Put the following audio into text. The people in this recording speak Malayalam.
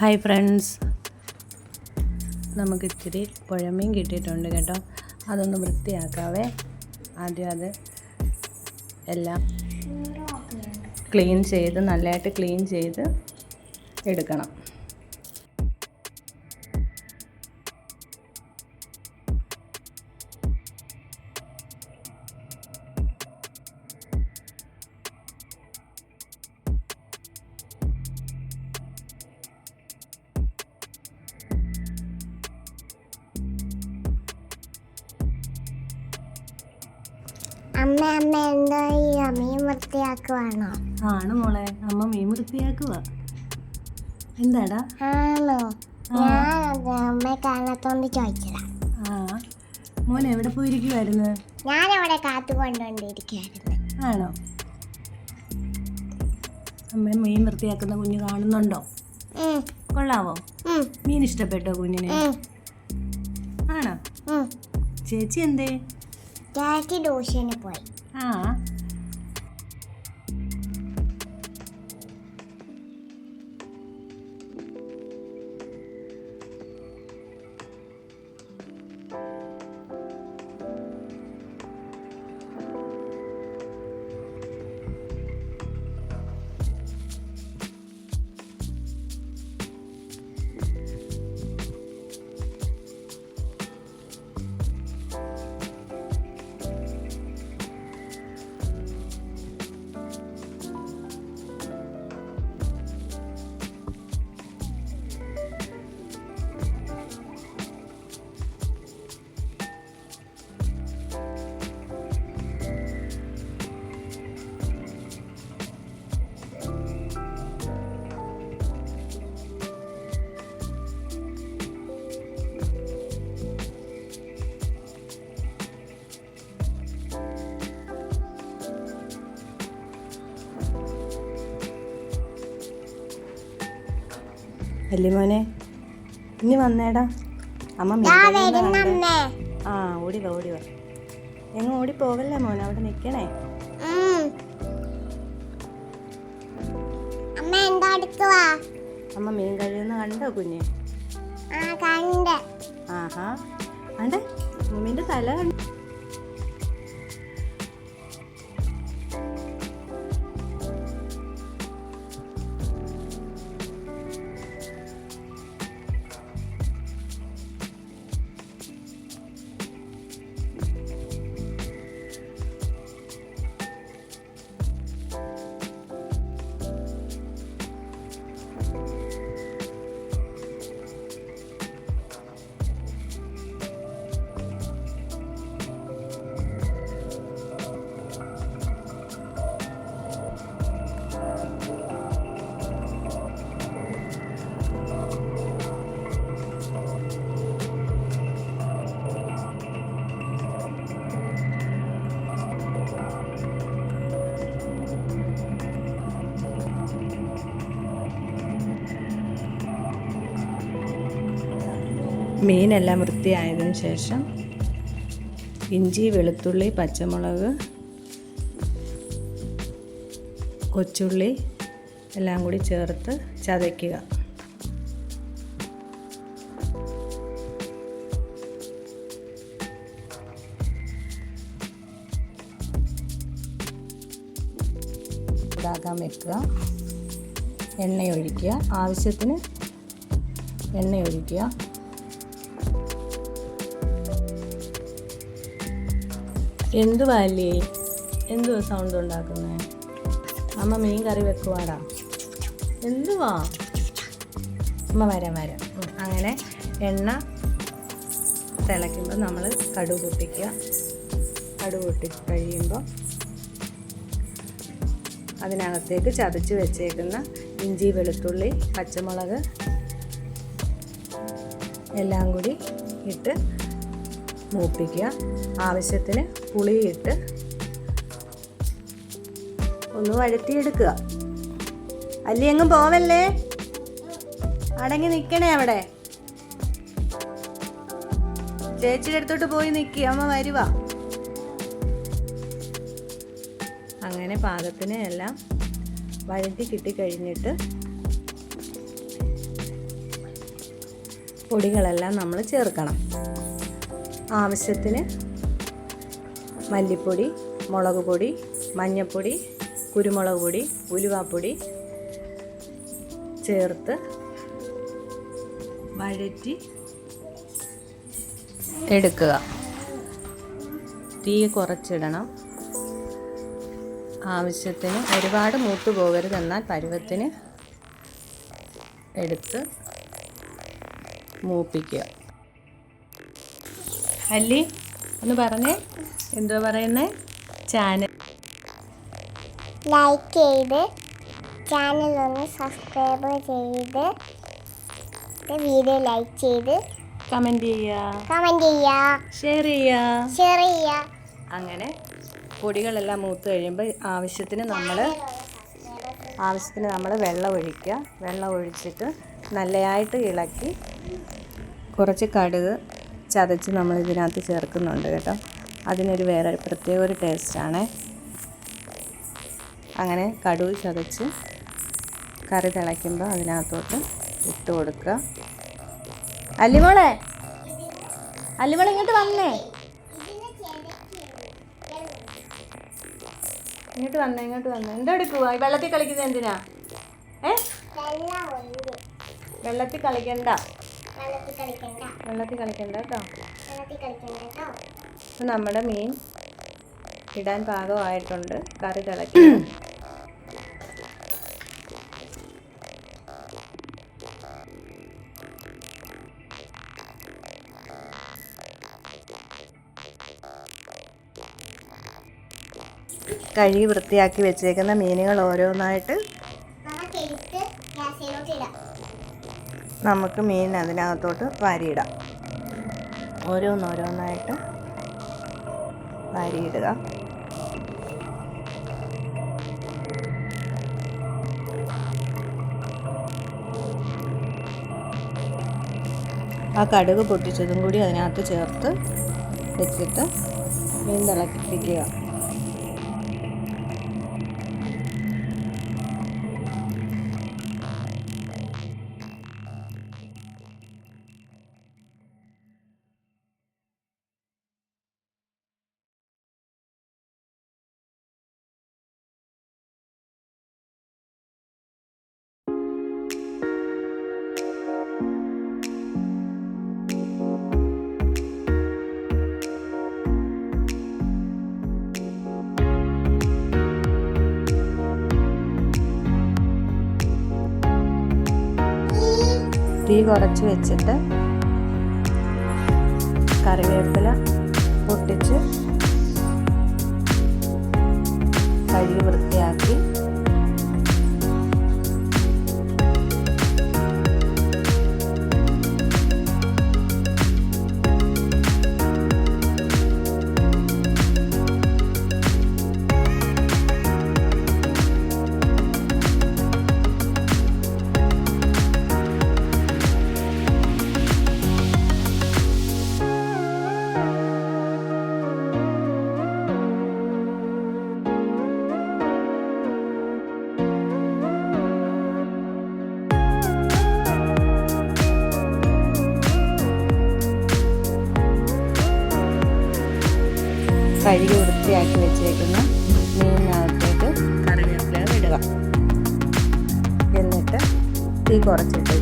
ഹായ് ഫ്രണ്ട്സ് നമുക്ക് ഇത്തിരി പുഴമീൻ കിട്ടിയിട്ടുണ്ട് കേട്ടോ. അതൊന്ന് വൃത്തിയാക്കാവേ. ആദ്യം അത് എല്ലാം ക്ലീൻ ചെയ്ത് നല്ലതായിട്ട് ക്ലീൻ ചെയ്ത് എടുക്കണം. വൃത്തിയാക്കുവാണോ ആണ് മോളെ. അമ്മ മീൻ വൃത്തിയാക്കുക എന്താടാ? ആണോ? ഞാനത് അമ്മയെ കാണാത്തോണ്ട് ചോദിച്ചതാ. ആ. മോൻ എവിടെ പോയിരിക്കുമായിരുന്നു ഞാനവിടെ കാത്തു കൊണ്ടുകൊണ്ടിരിക്കുകയായിരുന്നു ആണോ? അമ്മ മീൻ വൃത്തിയാക്കുന്ന കുഞ്ഞ് കാണുന്നുണ്ടോ? ഉം, കൊള്ളാവോ? ഉം, മീൻ ഇഷ്ടപ്പെട്ടോ കുഞ്ഞിനെ? ഉം, ആണോ? ഉം. ചേച്ചി എന്തേ? ചേച്ചി ട്യൂഷന് പോയി. ആ. വല്യമോനെ ഇനി വന്നേടാ. അമ്മ ആ ഓടി വാ ഓടി വാ എങ്ങും ഓടി പോകല്ലേ മോനെ അവിടെ നിൽക്കണേ. അമ്മ മീൻ കഴിയുന്ന കണ്ടോ കുഞ്ഞ്? ആഹാ. അണ്ടേ മീന്റെ തല കണ്ടു. മീനെല്ലാം വൃത്തിയായതിനു ശേഷം ഇഞ്ചി വെളുത്തുള്ളി പച്ചമുളക് കൊച്ചുള്ളി എല്ലാം കൂടി ചേർത്ത് ചതയ്ക്കുക. ഇതാക്കാൻ വെക്കുക. എണ്ണയൊഴിക്കുക ആവശ്യത്തിന് എണ്ണ ഒഴിക്കുക എന്തുവാ എന്തു സൗണ്ട് ഉണ്ടാക്കുന്നേ? അമ്മ മീൻ കറി വെക്കുവാടാ. എന്തുവാ? അമ്മ വരാം വരാം. അങ്ങനെ എണ്ണ തിളയ്ക്കുമ്പോൾ നമ്മൾ കടു പൊട്ടിക്കുക. കടു പൊട്ടി കഴിയുമ്പോൾ അതിനകത്തേക്ക് ചതച്ച് വെച്ചേക്കുന്ന ഇഞ്ചി വെളുത്തുള്ളി പച്ചമുളക് എല്ലാം കൂടി ഇട്ട് മൂപ്പിക്കുക. ആവശ്യത്തിന് പുളിയിട്ട് ഒന്ന് വഴറ്റിയെടുക്കുക. അല്ലി എങ്ങും പോവല്ലേ? അടങ്ങി നിൽക്കണേ അവിടെ. ചേച്ചിയുടെ അടുത്തോട്ട് പോയി നിൽക്കുക അമ്മ വരുവാ. അങ്ങനെ പാകത്തിന് എല്ലാം വഴറ്റി കിട്ടിക്കഴിഞ്ഞിട്ട് പൊടികളെല്ലാം നമ്മൾ ചേർക്കണം. ആവശ്യത്തിന് മല്ലിപ്പൊടി മുളക് പൊടി മഞ്ഞൾപ്പൊടി കുരുമുളക് പൊടി ഉലുവാപ്പൊടി ചേർത്ത് വഴറ്റി എടുക്കുക. തീ കുറച്ചിടണം. ആവശ്യത്തിന് ഒരുപാട് മൂത്ത് പോകരുത് എന്നാൽ പരുവത്തിന് എടുത്ത് മൂപ്പിക്കുക. അല്ലി ഒന്ന് പറഞ്ഞേ. എന്തോ പറയുന്നേ? ചാനൽ. ലൈക്ക് ചെയ്ത് ചാനൽ ഒന്ന് സബ്സ്ക്രൈബ് ചെയ്ത് വീഡിയോ ലൈക്ക് ചെയ്ത് കമന്റ് ചെയ്യുക കമന്റ് ചെയ്യുക ഷെയർ ചെയ്യുക ഷെയർ ചെയ്യുക അങ്ങനെ പൊടികളെല്ലാം മൂത്ത് കഴിയുമ്പോൾ ആവശ്യത്തിന് നമ്മൾ ആവശ്യത്തിന് നമ്മൾ വെള്ളം ഒഴിക്കുക. വെള്ളം ഒഴിച്ചിട്ട് നല്ലതായിട്ട് ഇളക്കി കുറച്ച് കടുക് ചതച്ച് നമ്മൾ ഇതിനകത്ത് ചേർക്കുന്നുണ്ട് കേട്ടോ. അതിനൊരു വേറെ പ്രത്യേക ഒരു ടേസ്റ്റാണ് അങ്ങനെ കടു ചതച്ച് കറി തിളയ്ക്കുമ്പോൾ അതിനകത്തോട്ട് ഇട്ട് കൊടുക്കുക. അല്ലിമോളെ അല്ലിമോളെ ഇങ്ങോട്ട് വന്നേ. ഇങ്ങോട്ട് വന്നേ ഇങ്ങോട്ട് വന്നേ. എന്താ എടുക്കുവാ? ഈ വെള്ളത്തിൽ കളിക്കുന്നത് എന്തിനാ? ഏ? വെള്ളത്തിൽ കളിക്കണ്ട. വെള്ളത്തിൽ കളിക്കണ്ട കേട്ടോ. അപ്പം നമ്മുടെ മീൻ ഇടാൻ പാകമായിട്ടുണ്ട്. കറി തിളക്കി കഴുകി വൃത്തിയാക്കി വെച്ചേക്കുന്ന മീനുകൾ ഓരോന്നായിട്ട് നമുക്ക് മീൻ അതിനകത്തോട്ട് വാരിയിടാം. ഓരോന്നോരോന്നായിട്ട് വാരിയിടുക. ആ കടുക് പൊട്ടിച്ചതും കൂടി അതിനകത്ത് ചേർത്ത് വെച്ചിട്ട് മീൻ തിളപ്പിക്കുക. തീ കുറച്ച് വെച്ചിട്ട് കറിവേപ്പില പൊട്ടിച്ച് കഴുകി വൃത്തിയാക്കി കഴുകി വൃത്തിയാക്കി വെച്ചേക്കുന്ന മീനിനകത്തേക്ക് കറിവേപ്പില ഇടുക. എന്നിട്ട് തീ കുറച്ചിട്ട്